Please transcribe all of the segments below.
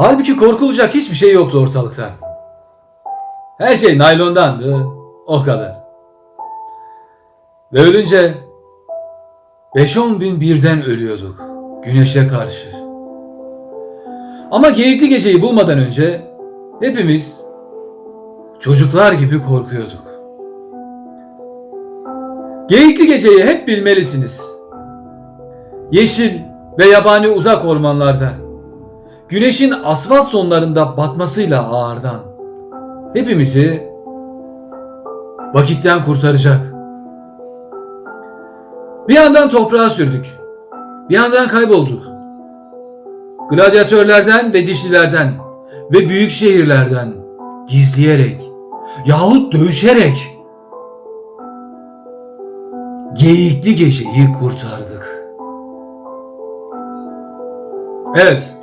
Halbuki korkulacak hiçbir şey yoktu ortalıkta. Her şey naylondandı, o kadar. Ve ölünce 5-10 bin birden ölüyorduk güneşe karşı. Ama geyikli geceyi bulmadan önce hepimiz çocuklar gibi korkuyorduk. Geyikli geceyi hep bilmelisiniz. Yeşil ve yabani uzak ormanlarda, güneşin asfalt sonlarında batmasıyla ağırdan, hepimizi vakitten kurtaracak. Bir yandan toprağa sürdük, bir yandan kaybolduk. Gladyatörlerden ve dişlilerden ve büyük şehirlerden gizleyerek yahut dövüşerek geyikli geceyi kurtardık. Evet.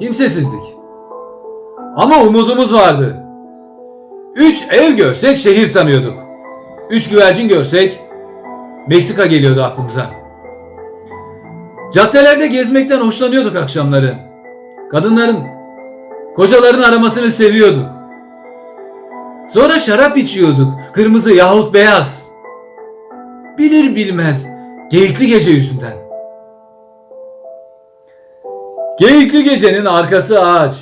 Kimsesizdik. Ama umudumuz vardı. Üç ev görsek şehir sanıyorduk. Üç güvercin görsek Meksika geliyordu aklımıza. Caddelerde gezmekten hoşlanıyorduk akşamları. Kadınların, kocaların aramasını seviyorduk. Sonra şarap içiyorduk, kırmızı yahut beyaz. Bilir bilmez, geyikli gece yüzünden. Geyikli gecenin arkası ağaç.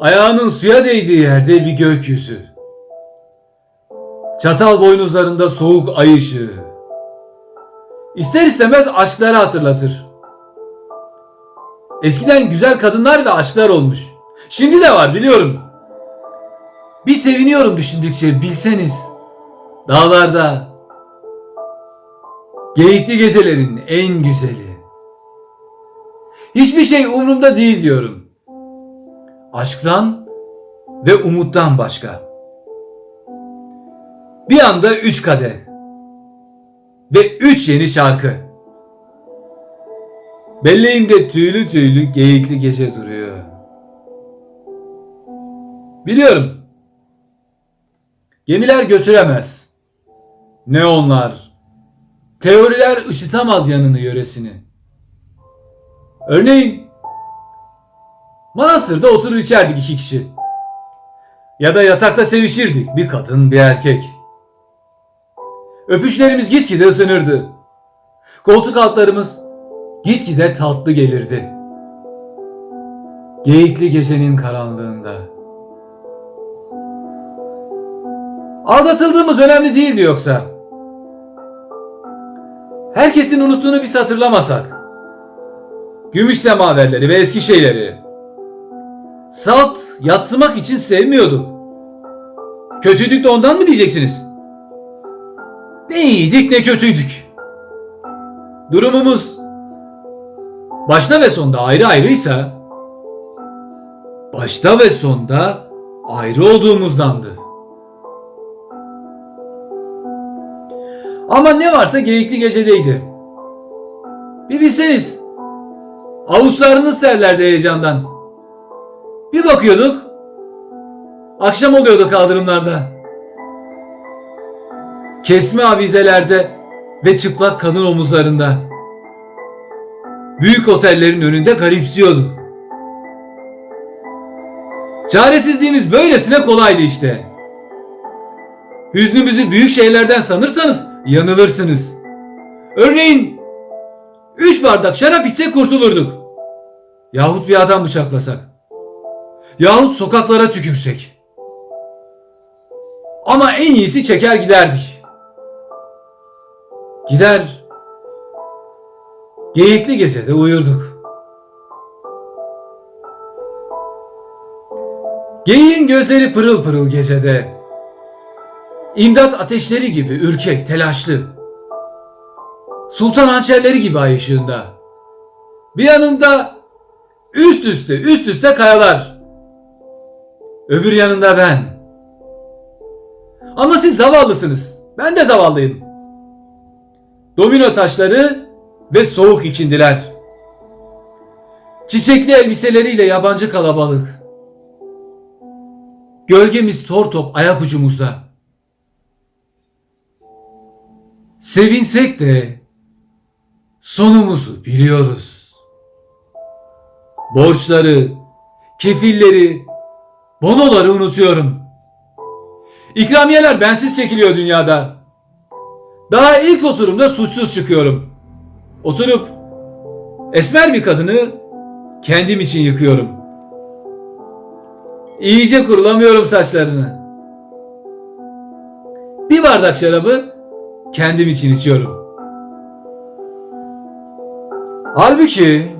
Ayağının suya değdiği yerde bir gökyüzü. Çatal boynuzlarında soğuk ay ışığı. İster istemez aşkları hatırlatır. Eskiden güzel kadınlar ve aşklar olmuş. Şimdi de var biliyorum. Bir seviniyorum düşündükçe bilseniz. Dağlarda. Geyikli gecelerin en güzeli. Hiçbir şey umurumda değil diyorum. Aşktan ve umuttan başka. Bir anda üç kadeh. Ve üç yeni şarkı. Belleğimde tüylü tüylü geyikli gece duruyor. Biliyorum. Gemiler götüremez. Neonlar, teoriler ışıtamaz yanını yöresini. Örneğin Manastır'da oturur içerdik iki kişi. Ya da yatakta sevişirdik bir kadın bir erkek. Öpüşlerimiz gitgide ısınırdı. Koltuk altlarımız gitgide tatlı gelirdi. Geyikli gecenin karanlığında. Aldatıldığımız önemli değildi yoksa. Herkesin unuttuğunu biz hatırlamasak. Gümüş semaverleri ve eski şeyleri. Salt yatsımak için sevmiyorduk. Kötüydük de ondan mı diyeceksiniz? Ne iyiydik ne kötüydük. Durumumuz başta ve sonda ayrı ayrıysa başta ve sonda ayrı olduğumuzdandı. Ama ne varsa geyikli gecedeydi. Bir bilseniz avuçlarınız serlerdi heyecandan. Bir bakıyorduk akşam oluyordu kaldırımlarda. Kesme avizelerde ve çıplak kadın omuzlarında. Büyük otellerin önünde garipsiyorduk. Çaresizliğimiz böylesine kolaydı işte. Hüznümüzü büyük şeylerden sanırsanız yanılırsınız. Örneğin üç bardak şarap içsek kurtulurduk. Yahut bir adam bıçaklasak. Yahut sokaklara tükürsek. Ama en iyisi çeker giderdik. Gider. Geyikli gecede uyurduk. Geyiğin gözleri pırıl pırıl gecede. İmdat ateşleri gibi ürkek, telaşlı. Sultan hançerleri gibi ay ışığında. Bir yanında üst üste üst üste kayalar. Öbür yanında ben. Ama siz zavallısınız. Ben de zavallıyım. Domino taşları ve soğuk içindiler. Çiçekli elbiseleriyle yabancı kalabalık. Gölgemiz tor top ayak ucumuzda. Sevinsek de sonumuzu biliyoruz. borçları, kefilleri, bonoları unutuyorum. İkramiyeler bensiz çekiliyor dünyada. Daha ilk oturumda suçsuz çıkıyorum. Oturup esmer bir kadını kendim için yıkıyorum. İyice kurulamıyorum saçlarını. Bir bardak şarabı kendim için içiyorum. Halbuki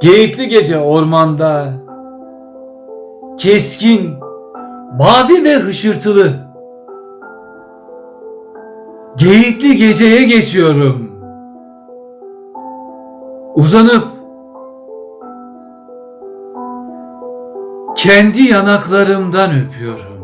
Geyikli gece ormanda keskin, mavi ve hışırtılı Geyikli geceye geçiyorum. Uzanıp kendi yanaklarımdan öpüyorum.